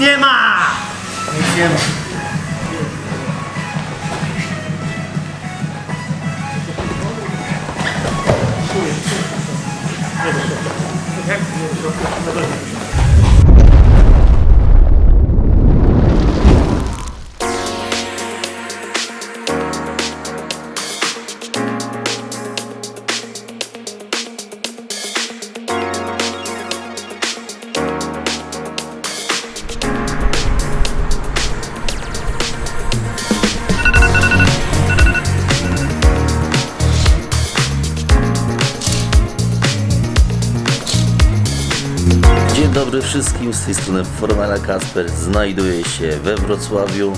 捏嘛！没捏嘛。Strony Formela Kasper. Znajduję się we Wrocławiu,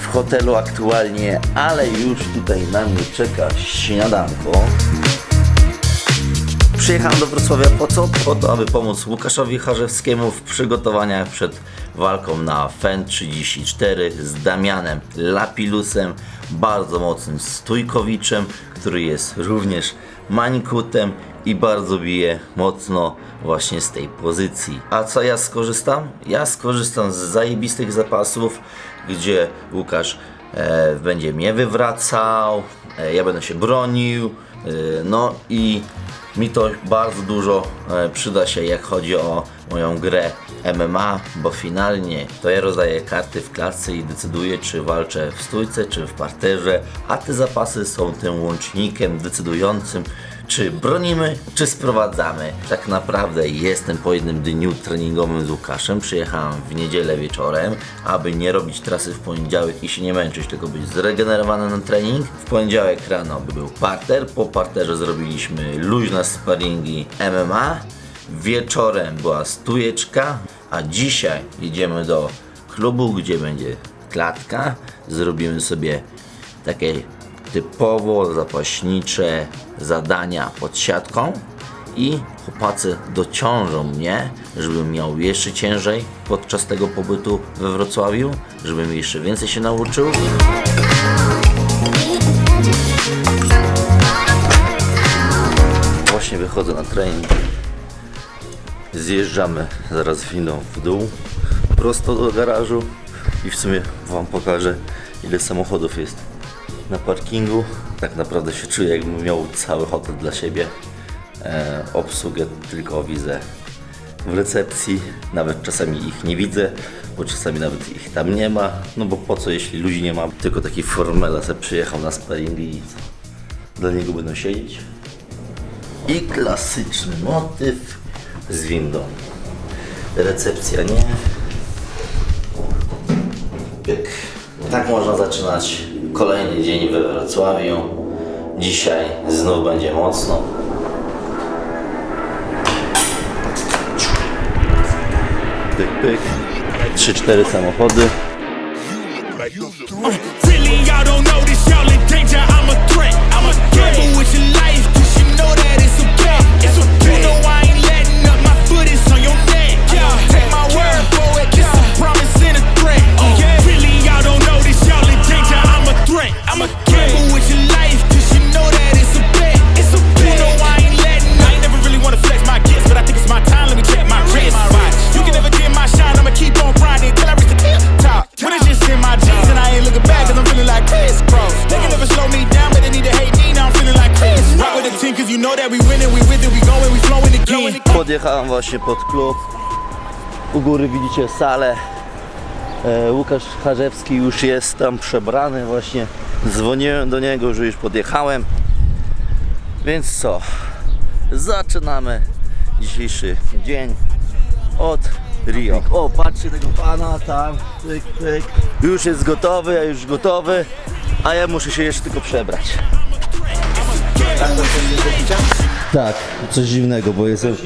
w hotelu aktualnie, ale już tutaj na mnie czeka śniadanko. Przyjechałem do Wrocławia po co? Po to, aby pomóc Łukaszowi Charzewskiemu w przygotowaniach przed walką na FEN 34 z Damianem Lapilusem, bardzo mocnym stójkowiczem, który jest również mańkutem i bardzo bije mocno właśnie z tej pozycji. A co ja skorzystam? Ja skorzystam z zajebistych zapasów, gdzie Łukasz e, będzie mnie wywracał, e, ja będę się bronił, e, no i mi to bardzo dużo e, przyda się, jak chodzi o moją grę MMA, bo finalnie to ja rozdaję karty w klatce i decyduję, czy walczę w stójce, czy w parterze, a te zapasy są tym łącznikiem decydującym, czy bronimy, czy sprowadzamy. Tak naprawdę jestem po jednym dniu treningowym z Łukaszem. Przyjechałem w niedzielę wieczorem, aby nie robić trasy w poniedziałek i się nie męczyć, tylko być zregenerowany na trening. W poniedziałek rano był parter, po parterze zrobiliśmy luźne sparingi MMA. Wieczorem była stujeczka, a dzisiaj jedziemy do klubu, gdzie będzie klatka. Zrobimy sobie takie typowo zapaśnicze zadania pod siatką i chłopacy dociążą mnie, żebym miał jeszcze ciężej podczas tego pobytu we Wrocławiu, żebym jeszcze więcej się nauczył. Właśnie wychodzę na trening. Zjeżdżamy zaraz winą w dół, prosto do garażu i w sumie Wam pokażę ile samochodów jest na parkingu. Tak naprawdę się czuję jakbym miał cały hotel dla siebie. E, obsługę tylko widzę w recepcji, nawet czasami ich nie widzę, bo czasami nawet ich tam nie ma. No bo po co jeśli ludzi nie ma, tylko taki formela se przyjechał na sparingi i? Dla niego będą siedzieć. I klasyczny motyw z windą. Recepcja nie. Pyk. Tak można zaczynać kolejny dzień we Wrocławiu. Dzisiaj znów będzie mocno. Pyk, pyk. 3-4 samochody. Really, Właśnie pod klub. U góry widzicie salę. E, Łukasz Charzewski już jest tam przebrany właśnie. Dzwoniłem do niego, że już podjechałem. Więc co? Zaczynamy dzisiejszy dzień od Rio. O, patrzcie tego pana tam. Pyk, pyk. Już jest gotowy, ja już gotowy. A ja muszę się jeszcze tylko przebrać. Tak, coś dziwnego, bo jestem.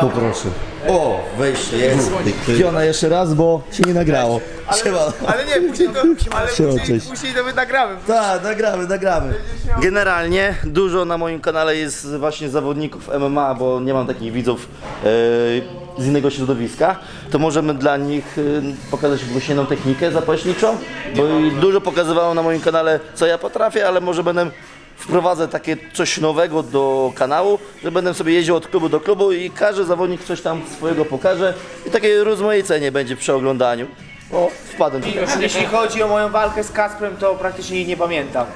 Poproszę. O, wejście jest. Piona jeszcze raz, bo się nie nagrało. Siema. Ale nie, później to, ale Siema, później, cześć. później to nagramy. Tak, nagramy, nagramy. Generalnie dużo na moim kanale jest właśnie zawodników MMA, bo nie mam takich widzów e, z innego środowiska. To możemy dla nich e, pokazać jakąś jedną technikę zapaśniczą, bo i dużo pokazywało na moim kanale, co ja potrafię, ale może będę wprowadzę takie coś nowego do kanału, że będę sobie jeździł od klubu do klubu i każdy zawodnik coś tam swojego pokaże i takie rozmaicenie będzie przy oglądaniu. O, wpadłem tutaj. Jeśli chodzi o moją walkę z Kasprem, to praktycznie jej nie pamiętam.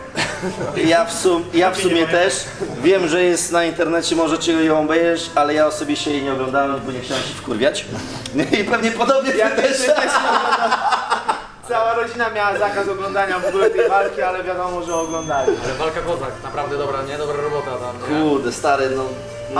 Ja w, sum, ja w sumie też wiem, że jest na internecie, możecie ją obejrzeć, ale ja osobiście jej nie oglądałem, bo nie chciałem się wkurwiać. I pewnie podobnie ja też. Cała rodzina miała zakaz oglądania w ogóle tej walki, ale wiadomo, że oglądali. Ale walka kozak, naprawdę dobra, nie? Dobra robota tam, nie? Kurde, stary, no.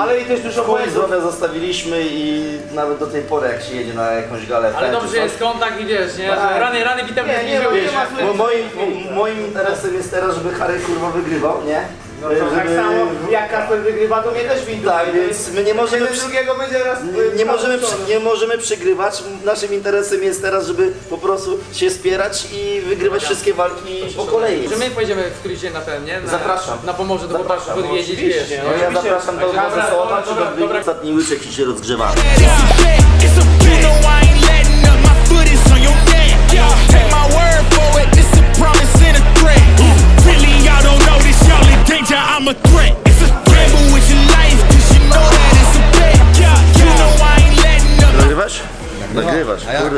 Ale i też dużo Chuj błędów. zdrowia zostawiliśmy i nawet do tej pory jak się jedzie na jakąś galę Ale dobrze jest kontakt i wiesz, nie? Tak. Rany, rany bitewne Nie, nie, zbliżyły nie ma Bo moim, mo- moim interesem jest teraz, żeby Harry kurwa wygrywał, nie? No to tak samo jak Kasper wygrywa, to mnie też windu. Tak, więc my nie możemy przy- drugiego będzie raz... Nie możemy, przy, nie możemy przegrywać. Naszym interesem jest teraz, żeby po prostu się spierać i wygrywać wszystkie walki po kolei. Że my pojedziemy w któryś dzień na ten, nie? Na, Zapraszam. Na Pomorze do Chłopaków Zapraszam, odwiedzić, wiesz, nie? No ja zapraszam do Dobra, Was Sołota, dobra, czy dobra, do dobra. Ostatni łyczek i się rozgrzewamy. It's a bet, it's a bet. You know I ain't letting up, my foot is on your neck. Take my word for it, this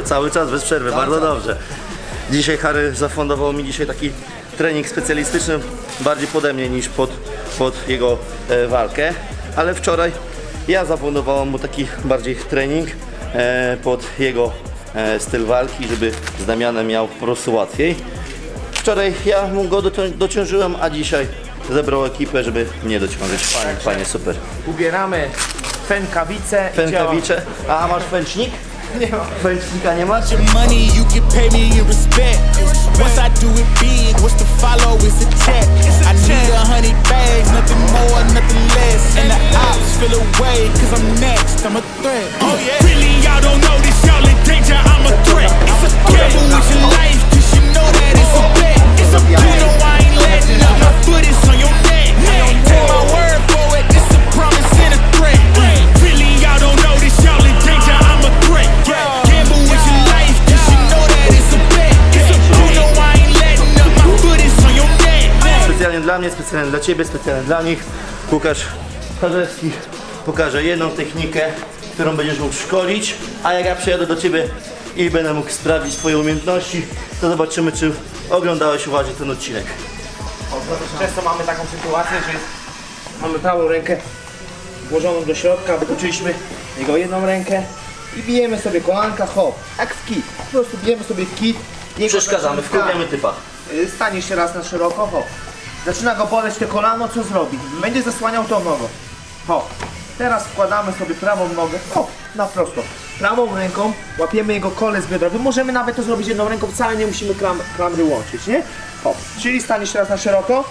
cały czas bez przerwy, bardzo dobrze. Dzisiaj Harry zafundował mi dzisiaj taki trening specjalistyczny, bardziej pode mnie niż pod, pod jego e, walkę, ale wczoraj ja zafundowałem mu taki bardziej trening e, pod jego e, styl walki, żeby z Damianem miał po prostu łatwiej. Wczoraj ja mu go docią- dociążyłem, a dzisiaj zebrał ekipę, żeby mnie dociążyć. Fajnie, fajnie, super. Ubieramy fękawice i Fękawicze. A masz fęcznik? Fęcznika nie masz? Your money, you can pay me in respect. Once I do it big, what's the follow? It's a check. I need a hundred bags, nothing more, nothing less. And the ops feel away, cause I'm next, I'm a threat. Oh yeah. Really, y'all don't know this, y'all in danger, I'm a threat. It's a gamble with your life, cause you know that it's a bet. It's a you know I ain't letting up, my foot is on your dla mnie, specjalnie dla Ciebie, specjalnie dla nich. Łukasz Charzewski pokaże jedną technikę, którą będziesz mógł szkolić, a jak ja przyjadę do Ciebie i będę mógł sprawdzić Twoje umiejętności, to zobaczymy, czy oglądałeś uważnie ten odcinek. Często mamy taką sytuację, że mamy prawą rękę włożoną do środka, wykluczyliśmy jego jedną rękę i bijemy sobie kolanka, hop, jak w kit. Po prostu bijemy sobie w kit. Przeszkadzamy, wkurwiamy typa. Y, Stanie się raz na szeroko, hop. Zaczyna go boleć te kolano, co zrobi? Będzie zasłaniał tą nogą. Hop. Teraz wkładamy sobie prawą nogę, hop, na prosto. Prawą ręką łapiemy jego kolec biodrowy. Możemy nawet to zrobić jedną ręką, wcale nie musimy klam, klamry łączyć, nie? Hop. Czyli stanie się raz na szeroko,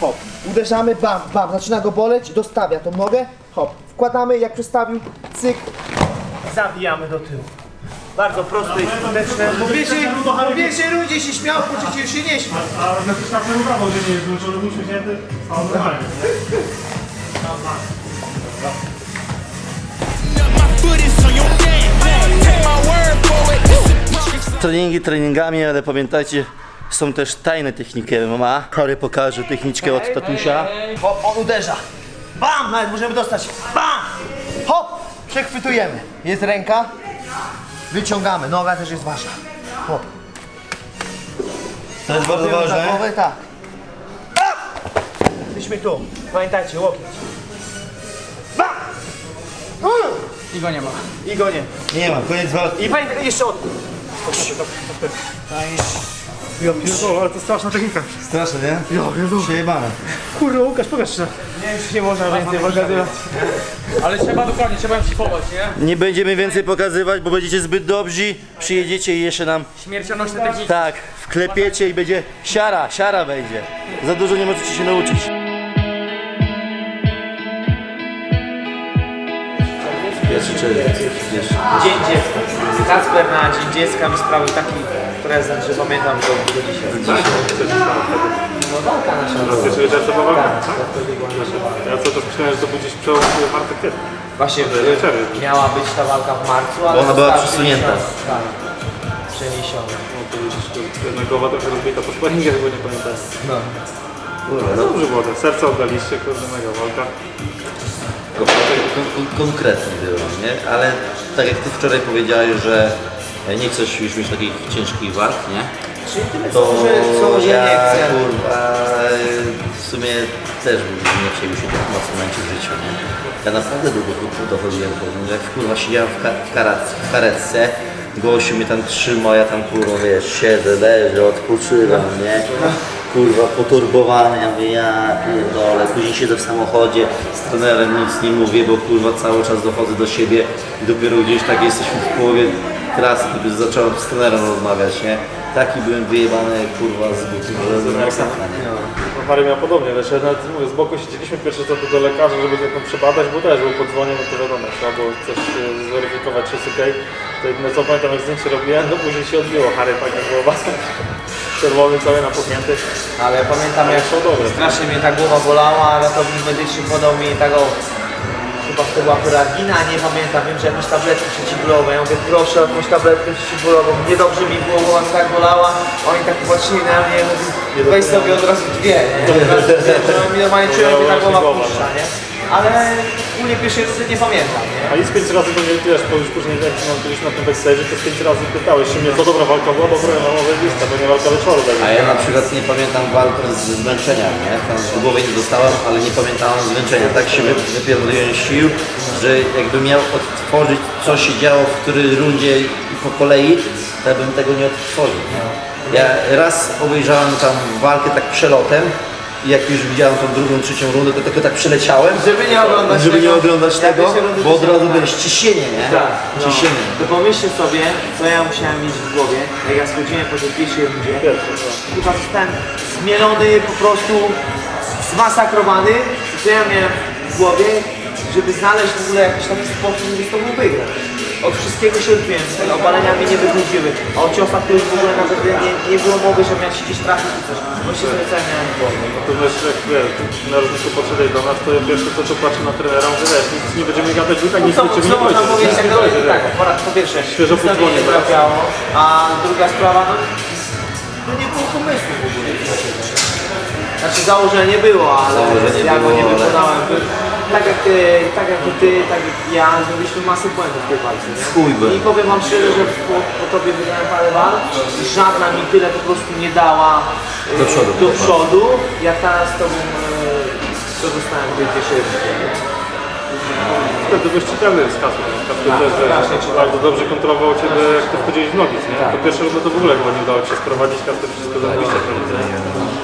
hop. Uderzamy, bam, bam, zaczyna go boleć, dostawia tą nogę, hop. Wkładamy, jak przestawił, cyk, zawijamy do tyłu. Bardzo proste i skuteczne. Bo więcej, bo więcej ludzi się śmiał, poczucie się nie śmiał. A na też tak samo brawo, że nie jest był uśmiechnięty, stał normalnie. Treningi treningami, ale pamiętajcie, są też tajne techniki MMA. Harry pokaże techniczkę od tatusia. Hop, on uderza. Bam! Nawet możemy dostać. Bam! Hop! Przechwytujemy. Jest ręka. Wyciągamy. Noga też jest wasza. Hop. To jest bardzo Łapiemy za ważne. głowę, tak. Jesteśmy tu. Pamiętajcie, łokieć. Bam! I go nie ma. I go nie. Nie ma, koniec walki. I pamiętaj, jeszcze od... Ja pierdolę, ale to straszna technika. Straszne, nie? Ja pierdolę. Przejebane. Kurde, Łukasz, pokaż się. Nie, już nie można więcej pokazywać. Ale trzeba dokładnie, trzeba ją szyfować, nie? Nie będziemy więcej pokazywać, bo będziecie zbyt dobrzy. Przyjedziecie i jeszcze nam Śmiercionośne techniki. tak wklepiecie i będzie siara, siara będzie. Za dużo nie możecie się nauczyć. Pierwszy czerwiec. Dzień dziecka. Kasper na Dzień Dziecka mi sprawił taki prezent, że pamiętam go do dzisiaj. No walka nasza. Pierwszy wieczór to była walka, Tak, to była nasza walka. Ja cały czas myślałem, że to będzie gdzieś przełom marca kwietnia. Właśnie w czerwiec. miała być ta walka w marcu, ale Ona była przesunięta. przeniesiona. Tak, przeniesiona. No to widzisz, to jedna głowa trochę rozbita po sparingach, bo nie pamiętam. No. Kurwa, no, Dobrze było, te serce oddaliście, kurde, mega walka. kon, kon, kon, konkretnie było, nie? Ale tak jak ty wczoraj powiedziałeś, że nie chcesz już mieć takich ciężkich walk, nie? Czyli tyle, To co, że, co że ja nie chcę. kurwa w sumie też bym nie chciał się tak mocno męczyć w życiu, nie? Ja naprawdę długo dochodziłem, powiem, jak kurwa siedziałem w, ka w, karat w karetce, gościu mnie tam trzymał, ja tam kurwa wiesz, siedzę, leżę, odpoczywam, nie? Kurwa poturbowany, ja mówię, ja pierdolę, później siedzę w samochodzie, z trenerem nic nie mówię, bo kurwa cały czas dochodzę do siebie i dopiero gdzieś tak jesteśmy w połowie trasy, kiedy zacząłem z trenerem rozmawiać, nie? Taki byłem wyjebany kurwa z butu, że masakra, nie? No, Harry miał podobnie, wiesz, ja nawet mówię, z boku siedzieliśmy pierwsze co to do lekarza, żeby go tam przebadać, bo też był podzwonił, no to wiadomo, trzeba było coś e, zweryfikować, czy jest okej. To jedyne co pamiętam, jak zdjęcie robiłem, no później się odbiło, Harry tak jak głowa, czerwony cały napuchnięty. Ale ja pamiętam jak Są dobre. strasznie mnie ta głowa bolała, a ratownik medyczny podał mi taką chyba to była Peragina, nie pamiętam, wiem, że jakąś tabletkę przeciwbólową. Ja mówię, proszę o jakąś tabletkę przeciwbólową. Niedobrze mi było, mi tak bolała. Oni tak patrzyli na mnie, mówią, weź sobie od razu dwie, nie? Od razu dwie, że mi normalnie czułem, że ta głowa puszcza, nie? Ale ogólnie pierwszej rundy nie pamiętam, nie? A i z pięć razy do mnie, wiesz, bo już później jak mam kiedyś na tym backstage, to z pięć razy pytałeś się mnie, to dobra walka była, dobra, no może lista, to nie walka wieczoru. Tak. A ja na przykład nie pamiętam walk z zmęczenia, nie? Tam z głowy nie dostałem, ale nie pamiętałem zmęczenia. Tak się wy- wypierdoliłem sił, że jakbym miał odtworzyć, co się działo w której rundzie i po kolei, to ja bym tego nie odtworzył. Nie? Ja raz obejrzałem tam walkę tak przelotem i jak już widziałem tą drugą, trzecią rundę, to tylko tak przeleciałem, Żeby nie oglądać żeby nie tego, oglądać tego, rundy bo od razu wiesz, ciśnienie, nie? Tak, no. Ciśnienie. To pomyślcie sobie, co ja musiałem mieć w głowie, jak ja schodziłem po tej pierwszej rundzie. Chyba zostałem zmielony, po prostu zmasakrowany. Co ja miałem w głowie, żeby znaleźć w ogóle jakiś taki sposób, żeby z tobą wygrać. Od wszystkiego się odbiłem, te obalenia mi nie wychodziły. A o ciosach to już w ogóle nawet nie, nie było mowy, żebym ja się gdzieś trafił czy coś. Sobie co ja miałem w głowie. To wiesz, jak wiesz, na różniku podszedłeś do nas, to ja pierwsze co to patrzę na trenera, mówię, wiesz, nic nie będziemy gadać, bo i tak nic nie można powiedzieć. jak to powiedzieć, tak, po, raz- po pierwsze, Świeżo nic na mnie trafiało, a druga sprawa, no, no nie było pomysłu w ogóle. Znaczy założenie było, ale Założenie ja go nie wykonałem. Tak jak, ty, tak jak i ty, tak jak ja, zrobiliśmy masę błędów w tej walce. Nie? Chuj byłem. I powiem wam szczerze, że po, po tobie wygrałem parę walk żadna mi tyle po prostu nie dała e, Do przodu. do przodu jak teraz z tobą, e, co dostałem w tej pierwszej rundzie. Wtedy byłeś czytelny z Kasper. Kasper Tak, też czytelny. bardzo dobrze kontrolował Ciebie, jak Ty wchodziłeś w nogi, nie? Tak. To pierwsze rundy to w ogóle chyba nie udało Ci się sprowadzić, Kasper wszystko zarobiście robił, nie?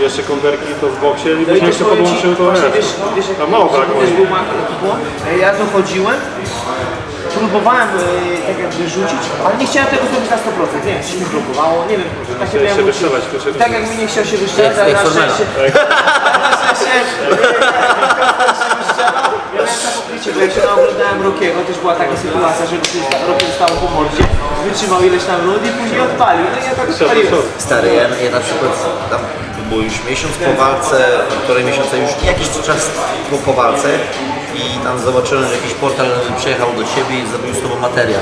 Jeszcze konterki to w boksie i No później jeszcze podłączył to wiesz. wiesz, Tam mało żeby brakło. też był błąd. Ja dochodziłem, próbowałem e, tak jakby rzucić, ale nie chciałem tego zrobić na 100%. Nie wiem, coś mi blokowało, nie wiem. Takie chciałeś miałem się uczucie. wystrzelać w pierwszej Tak jak mi nie chciał się wystrzelać, ale na szczęście... ale jak się oglądałem Rokiego, też była taka sytuacja, że Roki został po mordzie, wytrzymał ileś tam rund i później odpalił. No i ja tak odpaliłem. Stary, ja, ja na przykład tam było już miesiąc po walce, półtorej miesiąca już jakiś czas po, po walce i tam zobaczyłem, że jakiś portal przyjechał do Ciebie i zrobił z Tobą materiał.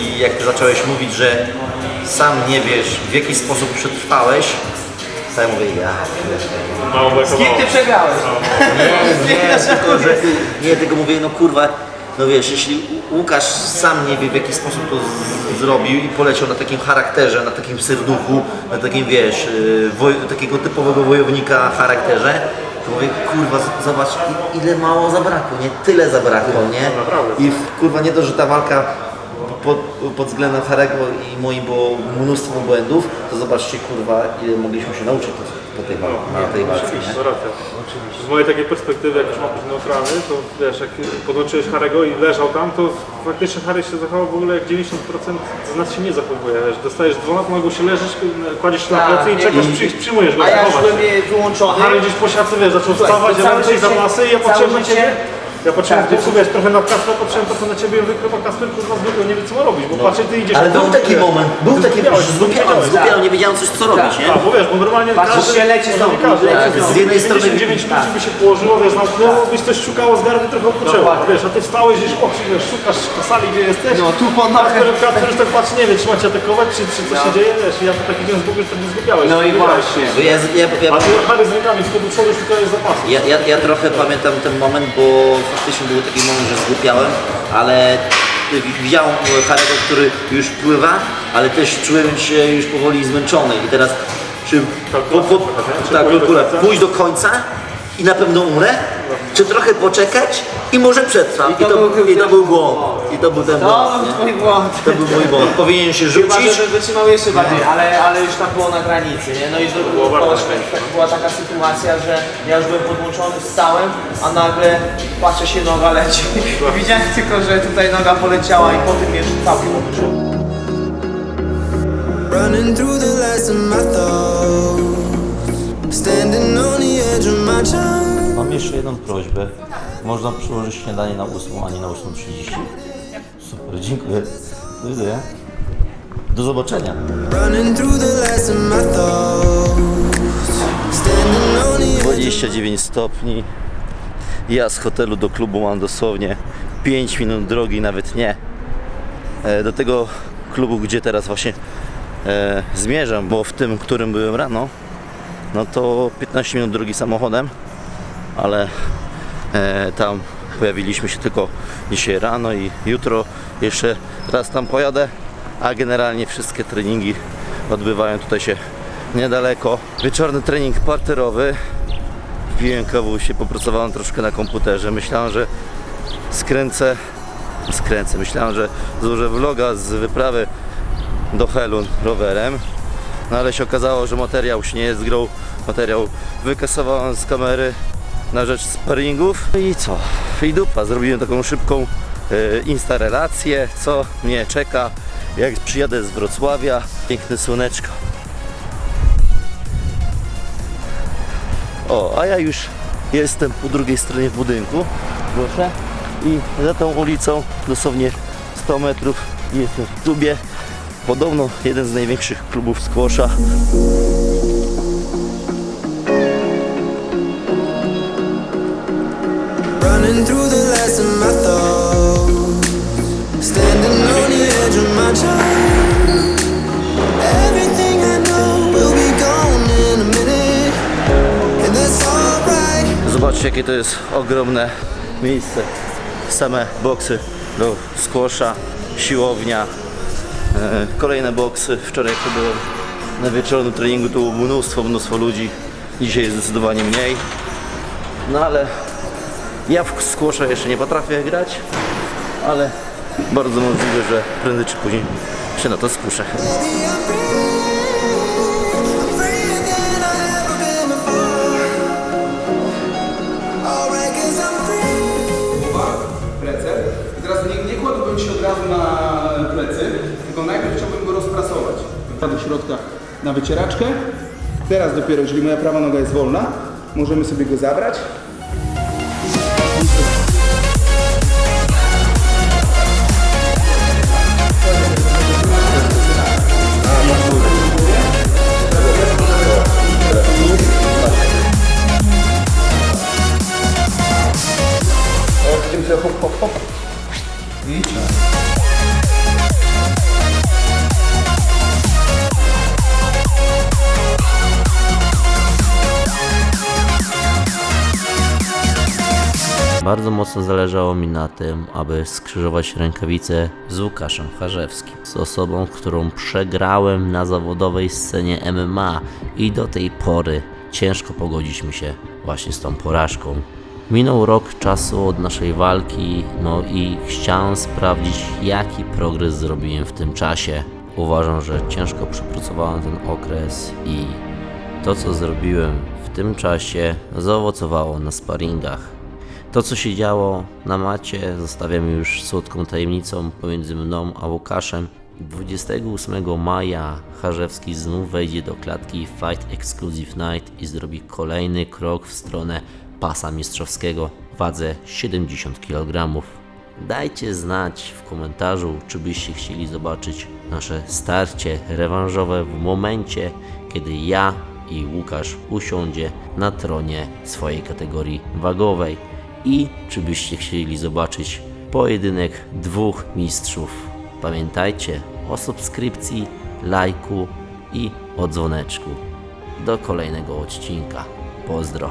I jak Ty zacząłeś mówić, że sam nie wiesz w jaki sposób przetrwałeś, to ja mówię, ja Mało Z kim ty przegrałeś? nie, tylko, że, nie, tylko mówię, no kurwa, no wiesz, jeśli Łukasz sam nie wie w jaki sposób to z- zrobił i poleciał na takim charakterze, na takim serduchu, na takim wiesz, y, woj, takiego typowego wojownika charakterze, to mówię, kurwa, z- zobacz i- ile mało zabrakło, nie? Tyle zabrakło, nie? I w- kurwa nie to, że ta walka pod, pod względem Harego i moim było mnóstwo błędów, to zobaczcie kurwa ile mogliśmy się nauczyć po, po tej, na tej walce, nie? No racja. Z mojej takiej perspektywy, jak już mam być neutralny, to wiesz, jak podłączyłeś Harego i leżał tam, to faktycznie Harry się zachował w ogóle jak 90% z nas się nie zachowuje, wiesz, dostajesz dwoma, pomagał się leżysz, kładziesz się na Tak, plecy i czekasz, przy, przyjmujesz go, A ja już byłem je wyłączony. Harry gdzieś po siatce, wiesz, zaczął Słuchaj, wstawać, ręce za życie- masy i ja życie- ciebie. Ja patrzyłem Tak, z boku, wiesz, trochę na Kasper, patrzyłem trochę na ciebie, wy chyba Kasper kurwa zbyt nie wie co ma robić, bo patrzę, ty idziesz... Ale tam, był taki wiesz, moment, był taki moment, zgubiałem, zgubiałeś, zgubiałem, nie wiedziałem coś co robić, nie? Tak, bo wiesz, bo normalnie Patrzysz każdy, się, leci znowu, znowu. Z jednej strony- 99 minut by się położyło, wiesz, zamknęło, byś coś szukało z gardy, trochę odpoczęło, a wiesz, a ty wstałeś, gdzieś oczy, wiesz, szukasz kasali, gdzie jesteś. No, tu po nogach. Kasper, Kasper już tak patrzy, nie wie, czy macie atakować, czy, czy co się dzieje, wiesz, i ja to taki wiem z boku, że tak nie zgubiałeś. No i właśnie. A ty Harry z rękami, tylko do przodu szukałeś zapasu. Ja trochę pamiętam ten moment, bo faktycznie był taki moment, że zgłupiałem, ale widziałem Harego, który już pływa, ale też czułem się już powoli zmęczony. I teraz czy, po, po, tak, pójść do kalkula, końca? pójść do końca i na pewno umrę, czy trochę poczekać i może przetrwam. I to, był i to był błąd. I to był ten To błąd. był nie? twój błąd. To był mój błąd. Powinien się Chyba, rzucić. że wytrzymał jeszcze bardziej, ale, ale już tam było na granicy, nie? No i to było, bardzo było, śmieszne, tak, była taka sytuacja, że ja już byłem podłączony, wstałem, a nagle patrzę się noga leci. Widziałem tylko, że tutaj noga poleciała i potem mnie już całkiem otoczyło. Running through the last of my thoughts. Standing on the edge of my time. Mam jeszcze jedną prośbę. Można przyłożyć śniadanie na 8, a nie na 8.30? Super, dziękuję. Do widzenia. Do zobaczenia. Running through the last of my thoughts. Standing on the edge. 29 stopni. Ja z hotelu do klubu mam dosłownie 5 minut drogi, nawet nie. E, Do tego klubu, gdzie teraz właśnie e, zmierzam, bo w tym, którym byłem rano, no to 15 minut drogi samochodem, ale e, tam pojawiliśmy się tylko dzisiaj rano i jutro jeszcze raz tam pojadę, a generalnie wszystkie treningi odbywają tutaj się niedaleko. Wieczorny trening parterowy, Piłem kawusie, popracowałem troszkę na komputerze. Myślałem, że skręcę, skręcę. Myślałem, że złożę vloga z wyprawy do Helun rowerem. No ale się okazało, że materiał się nie jest grą. Materiał wykasowałem z kamery na rzecz sparingów. No I co? I dupa. Zrobiłem taką szybką e, insta relację, co mnie czeka, jak przyjadę z Wrocławia. Piękne słoneczko. O, a ja już jestem po drugiej stronie budynku. Proszę. I za tą ulicą, dosłownie 100 metrów, jestem w klubie. Podobno jeden z największych klubów squasha. Through the last of my thoughts. Standing on the edge of my. Everything I know will be gone in a minute. And that's. Zobaczcie jakie to jest ogromne miejsce. Same boksy do squasha, siłownia, e, kolejne boksy. Wczoraj jak byłem na wieczornym treningu, tu było mnóstwo, mnóstwo ludzi. Dzisiaj jest zdecydowanie mniej. No ale ja w squasha jeszcze nie potrafię grać, ale bardzo możliwe, że prędzej czy później się na to skuszę. Do środka na wycieraczkę. Teraz dopiero, jeżeli moja prawa noga jest wolna, możemy sobie go zabrać. Bardzo mocno zależało mi na tym, aby skrzyżować rękawice z Łukaszem Charzewskim, z osobą, którą przegrałem na zawodowej scenie MMA i do tej pory ciężko pogodzić mi się właśnie z tą porażką. Minął rok czasu od naszej walki, no i chciałem sprawdzić, jaki progres zrobiłem w tym czasie. Uważam, że ciężko przepracowałem ten okres i to, co zrobiłem w tym czasie, zaowocowało na sparingach. To, co się działo na macie, zostawiam już słodką tajemnicą pomiędzy mną a Łukaszem. 28 maja Charzewski znów wejdzie do klatki Fight Exclusive Night i zrobi kolejny krok w stronę pasa mistrzowskiego. wadze 70 kg. Dajcie znać w komentarzu, czy byście chcieli zobaczyć nasze starcie rewanżowe w momencie, kiedy ja i Łukasz usiądzie na tronie swojej kategorii wagowej i czy byście chcieli zobaczyć pojedynek dwóch mistrzów. Pamiętajcie o subskrypcji, lajku i o dzwoneczku. Do kolejnego odcinka. Pozdro.